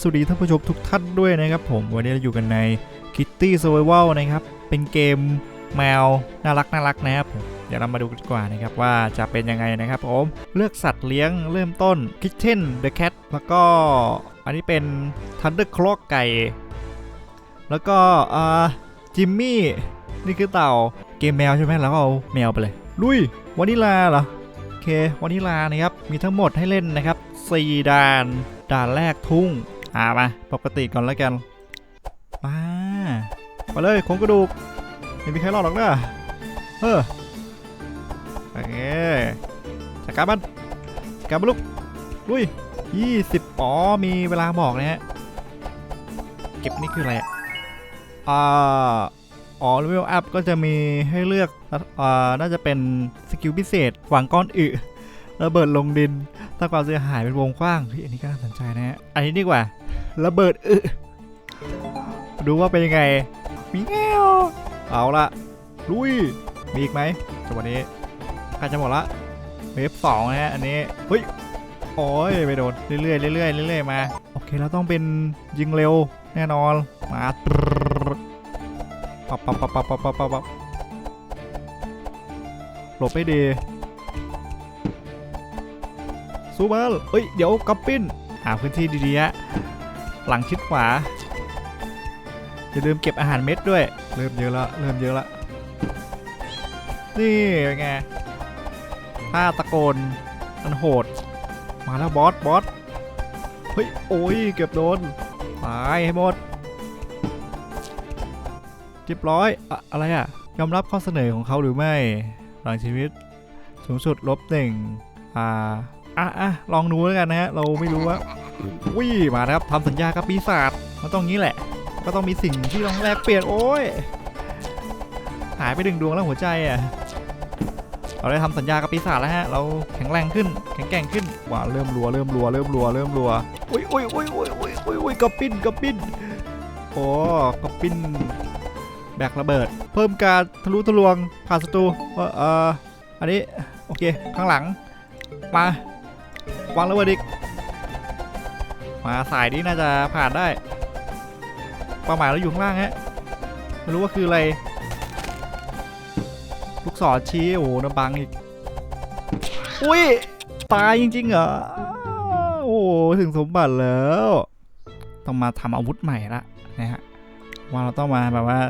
สวัสดีท่านผู้ชมทุกท่านด้วยนะครับผม วันนี้เราอยู่กันใน Kitty Survival นะครับ เป็นเกมแมว น่ารักน่ารักนะครับเดี๋ยวเรามาดูกันดีกว่านะครับว่าจะเป็นยังไงนะครับผมเลือกสัตว์เลี้ยงเริ่มต้น Kitten the Cat แล้วก็อันนี้เป็น Thunder Clock ไก่ แล้วก็อ่าจิมมี่นี่คือเต่าเกมแมวใช่ไหมแล้วก็เอาแมวไปเลย ลุยวานิลาเหรอโอเควานิลานะครับมีทั้งหมดให้เล่นนะครับ4ด่านด่านแรกทุ่ง อ่ามาปกติก่อนแล้วกัน มาไปเลยโครงกระดูกไม่มีใครรอดหรอกนะเฮ้อโอเคจัดการมันจัดการมันลูกลุย20อ๋อมีเวลาบอกนะฮะเก็บนี่คืออะไรอะอ่าอ๋อเลเวลอัพก็จะมีให้เลือกอ่าน่าจะเป็นสกิลพิเศษหวางก้อนอึระเบิดลงดินสร้างความเสียหายเป็นวงกว้างเฮ้ยอันนี้ก็น่าสนใจนะฮะอันนี้ดีกว่า ระเบิดเออดูว่าเป็นยังไงมีแง่เอาละลุย มีอีกไหมจังหวะนี้กล้จะหมดละเวฟสองนะฮะอันนี้ เฮ้ย โอ้ยไปโดนเรื่อยๆเรื่อยๆเรื่อยๆมา โอเคเราต้องเป็นยิงเร็วแน่นอน มาปับปับปับปับปับปับปับหลบไม่ดีซูเปอร์เฮ้ย เดี๋ยวกัปปิ้น หาพื้นที่ดีๆฮะ หลังชิดขวาอย่าลืมเก็บอาหารเม็ดด้วย เริ่มเยอะละเริ่มเยอะละนี่เป็นไงถ้าตะโกนมันโหด มาแล้วบอสบอสเฮ้ยโอ้ยเกือบโดนตายให้หมดเรียบร้อยอะอะไรอะยอมรับข้อเสนอของเขาหรือไม่ หลังชีวิตสูงสุดลบหนึ่งอ่า อะอะลองดูแล้วกันนะฮะเราไม่รู้ว่าวิ่มาครับทำสัญญากับปีศาจมันต้องงี้แหละ ก็ต้องมีสิ่งที่ต้องแลกเปลี่ยนโอ้ยหายไปดึงดวงแล้วหัวใจอะเราได้ทำสัญญากับปีศาจแล้วฮะ เราแข็งแรงขึ้น แข็งแกร่งขึ้นว้าเริ่มรัว เริ่มรัว เริ่มรัว เริ่มรัว อุ้ยอุ้ยอุ้ยอุ้ยอุ้ยอุ้ยอุ้ยกระปิ้นกระปิ้นโอ้กระปิ้นแบกระเบิด เพิ่มการทะลุทะลวงผ่านศัตรูเอ่อเอ่ออันนี้ โอเค ข้างหลัง มา วางระเบิดอีก มาสายนี้น่าจะผ่านได้เป้าหมายเราอยู่ข้างล่างฮะไม่รู้ว่าคืออะไร ลูกศรชี้โอ้โหน้ำบังอีก อุ้ย ตายจริงๆเหรอ โอ้โหถึงสมบัติแล้ว ต้องมาทำอาวุธใหม่ละนะฮะว่าเราต้องมาแบบว่า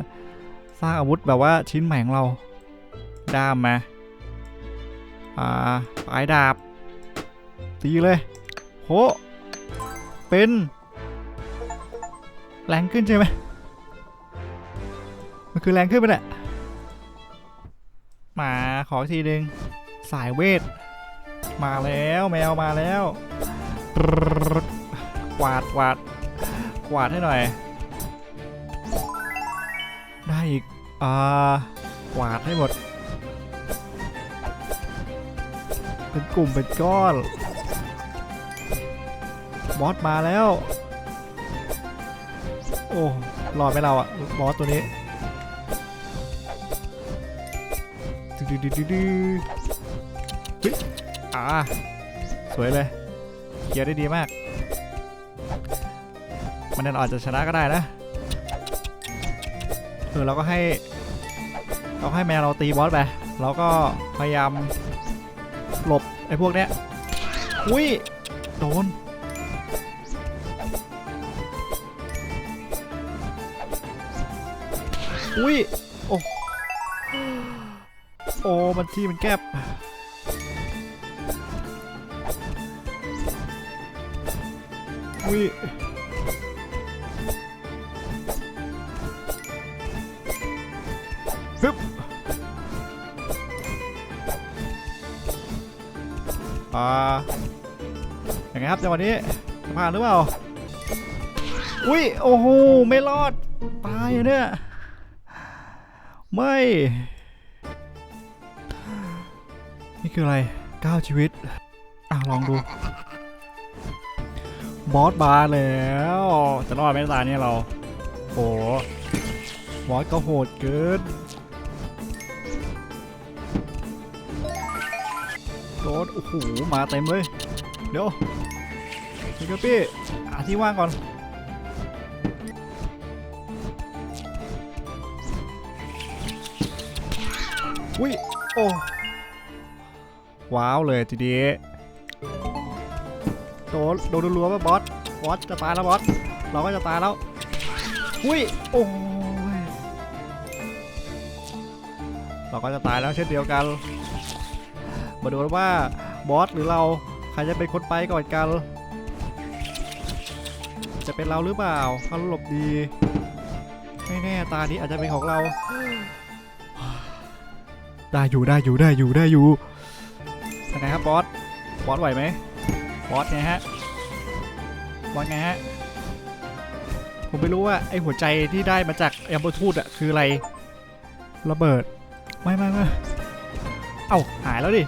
สร้างอาวุธแบบว่าชิ้นใหม่ของเราด้ามมาอ่าปลายดาบ ตีเลยโหเป็นแรงขึ้นใช่ไหมมันคือแรงขึ้นไปแหละมาขออีกทีหนึ่งสายเวท มาแล้วแมวมาแล้วกวาดกวาดกวาดให้หน่อย ได้อีกอ่ากวาดให้หมด เป็นกลุ่มเป็นก้อน บอสมาแล้ว โอ้รอดไหมเราอะบอสตัวนี้ดืดดืดดืดดืดเฮ้ยอ่าสวยเลยเคลียร์ได้ดีมาก มันนั่นอาจจะชนะก็ได้นะเออเราก็ให้ เราให้แมวเราตีบอสไปเราก็พยายามหลบไอ้พวกเนี้ยอุ้ยโดน อุ้ย โอ้โอ้มันที่มันแกบอุ้ยฟึบอ่าอย่างไงครับจังหวะนี้ผ่านหรือเปล่า อุ้ย โอ้โห ไม่รอด ตายอะเนี่ย ไม่ นี่คืออะไรก้าวชีวิต อะ ลองดู บอสบาร์แล้ว จะรอดไหมตาเนี่ยเราโอ้บอสก็โหดเกินโดนโอ้โห มาเต็มเลย เดี๋ยวพี่กระปี้หาที่ว่างก่อน อุ้ยโอ้ว้าวเลยทีเดียวโดนโดนรัวๆป่ะบอสบอสจะตายแล้วบอสเราก็จะตายแล้วอุ้ยโอ้ยเราก็จะตายแล้วเช่นเดียวกัน มาดูกันว่าบอสหรือเราใครจะเป็นคนไปก่อนกัน จะเป็นเราหรือเปล่าเขาหลบดีไม่แน่ตานี้อาจจะเป็นของเรา ได้อยู่ได้อยู่ได้อยู่ได้อยู่ยังไงครับบอส บอสไหวไหมบอสไงฮะ บอสไงฮะ ผมไม่รู้ว่าไอหัวใจที่ได้มาจากแอมเบอร์ทูดอะคืออะไร ระเบิด ไม่ไม่ไม่เอ้าหายแล้วดิ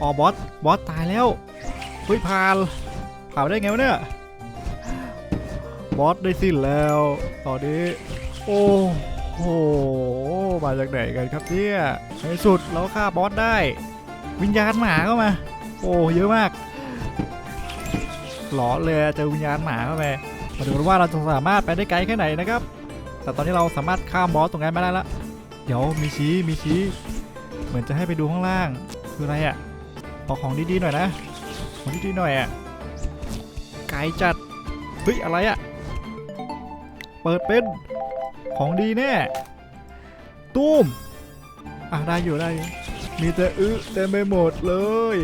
อ๋อบอส บอสตายแล้ว เฮ้ยผ่านผ่านไปได้ไงวะเนี่ย บอสได้สิ้นแล้ว ตอนนี้ โอ้โห มาจากไหนกันครับเนี่ยในสุดเราฆ่าบอสได้ วิญญาณหมาเข้ามา โอ้เยอะมากหลอนเลยเจอวิญญาณหมาเข้าไปมาดูกันว่าเราจะสามารถไปได้ไกลแค่ไหนนะครับ แต่ตอนนี้เราสามารถข้ามบอสตรงนั้นมาได้ละเดี๋ยวมีชี้มีชี้เหมือนจะให้ไปดูข้างล่างคืออะไรอะ่ะขอของดีๆหน่อยนะของดีๆหน่อยอะ่ะไกลจัดเฮ้ยอะไรอะ่ะเปิดเป็นของดีแน่ ตุ้มอะได้อยู่ได้อยู่มีแต่อึเต็มไปหมดเลย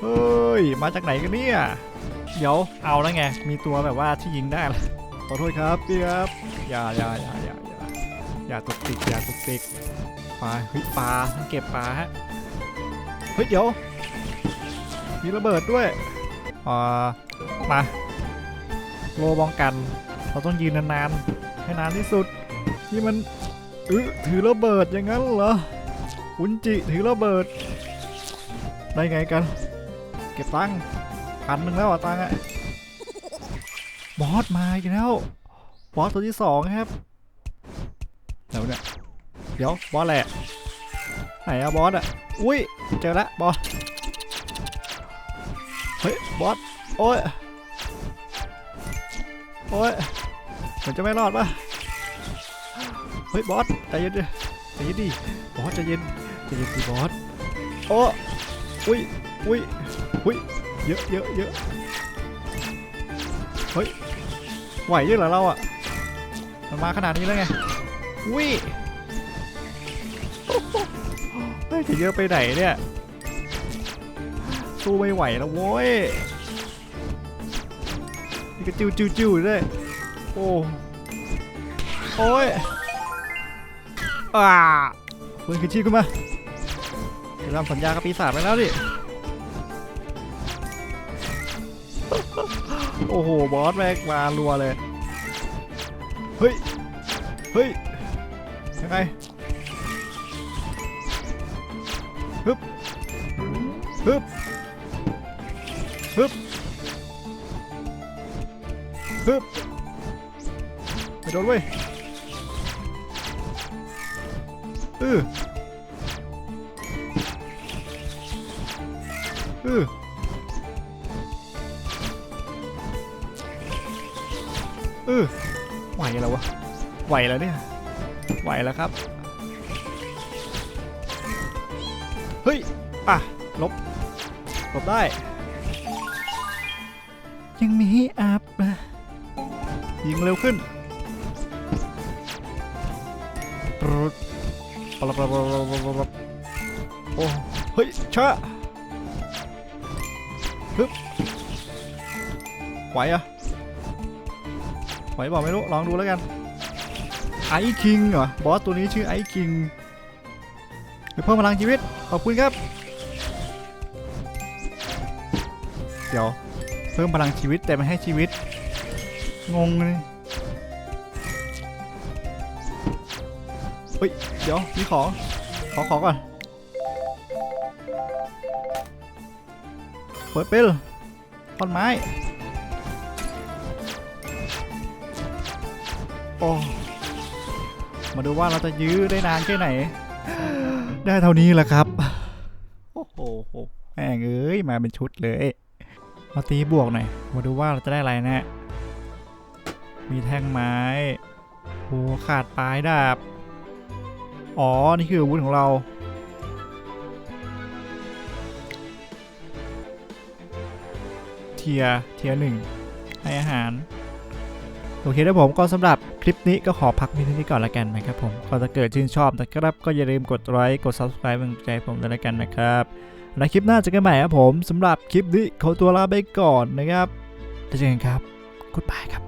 เฮ้ยมาจากไหนกันเนี่ยเดี๋ยวเอาแล้วไงมีตัวแบบว่าที่ยิงได้ละขอโทษครับพี่ครับอย่าอย่าอย่าอย่าอย่าอย่าตกติกอย่าตกติกปลาเฮ้ยปลาเก็บปลาฮะเฮ้ยเดี๋ยวมีระเบิดด้วยอ่ามาโลบองกัน เราต้องยืนนานๆให้นานที่สุดนี่มัน ออถือระเบิดอย่างนั้นเหรออุนจิถือระเบิด ได้ไงกัน เก็บตังค์พันหนึ่งแล้วอะตังค์อะบอสมาอีกแล้วบอสตัวที่สองครับเดี๋ยวเนี่ยเดี๋ยวบอสแหละไหนอะบอสอะอุ้ยเจอล้วบอสเฮ้ยบอสโอ้ยโอ้ยเหมือนจะไม่รอดปะ ฮ้ยบอสใจเย็นดิใจเย็นดิบอสใจเย็นใจเย็นดิบอสโอ้อุ้ยอุ้ยอุ้ยเยอะเยอะเยอะเฮ้ยไหวเยอะเหรอเราอะมันมาขนาดนี้แล้วไงอุ้ยเฮ้ยจะเยอะไปไหนเนี่ยสู้ไม่ไหวแล้วโว้ยนี่ก็จิ้วจิ้วจิ้วด้วยโอ้โอ้ย อ่าเฮ้ยคือชี้ขึ้นมาเดี๋ยวทำสัญญากับปีศาจไปแล้วดิ โอ้โห บอสแม่งมารัวเลย เฮ้ย เฮ้ย ยังไงฮึบฮึบฮึบฮึบไม่โดนเว้ย เออเออเออไหวแล้ววะไหวแล้วเนี่ยไหวแล้วครับ เฮ้ยอะลบลบได้ ยังมีอัพยิงเร็วขึ้นปรุด ปลาปลาปลาปลาปลาปลาโอ้เฮ้ยชะฮึบไหวอะไหวบอกไม่รู้ ลองดูแล้วกันไอคิงเหรอบอสตัวนี้ชื่อไอคิงเพิ่มพลังชีวิต ขอบคุณครับ เดี๋ยว เพิ่มพลังชีวิตแต่ไม่ให้ชีวิต งงเลย เฮ้ย เดี๋ยว มีของ ขอของก่อน เปิดเป็นท่อนไม้ โอ้ มาดูว่าเราจะยื้อได้นานแค่ไหน ได้เท่านี้แหละครับ โอ้โหแม่งเอ้ย มาเป็นชุดเลย มาตีบวกหน่อย มาดูว่าเราจะได้อะไรนะ มีแท่งไม้โอ้ขาดปลายดาบ อ๋อ นี่คืออาวุธของเรา เทีย เทียหนึ่งให้อาหาร โอเคนะผมก็สำหรับคลิปนี้ก็ขอพักเพียงเท่านี้ก่อนละกันนะครับผมก็ถ้าเกิดชื่นชอบนะครับ ก็อย่าลืมกดไลค์กด subscribe เป็นกำใจผมด้วยละกันนะครับในคลิปหน้าเจอกันใหม่ครับผมสำหรับคลิปนี้ขอตัวลาไปก่อนนะครับแล้วเจอกันครับ goodbye ครับ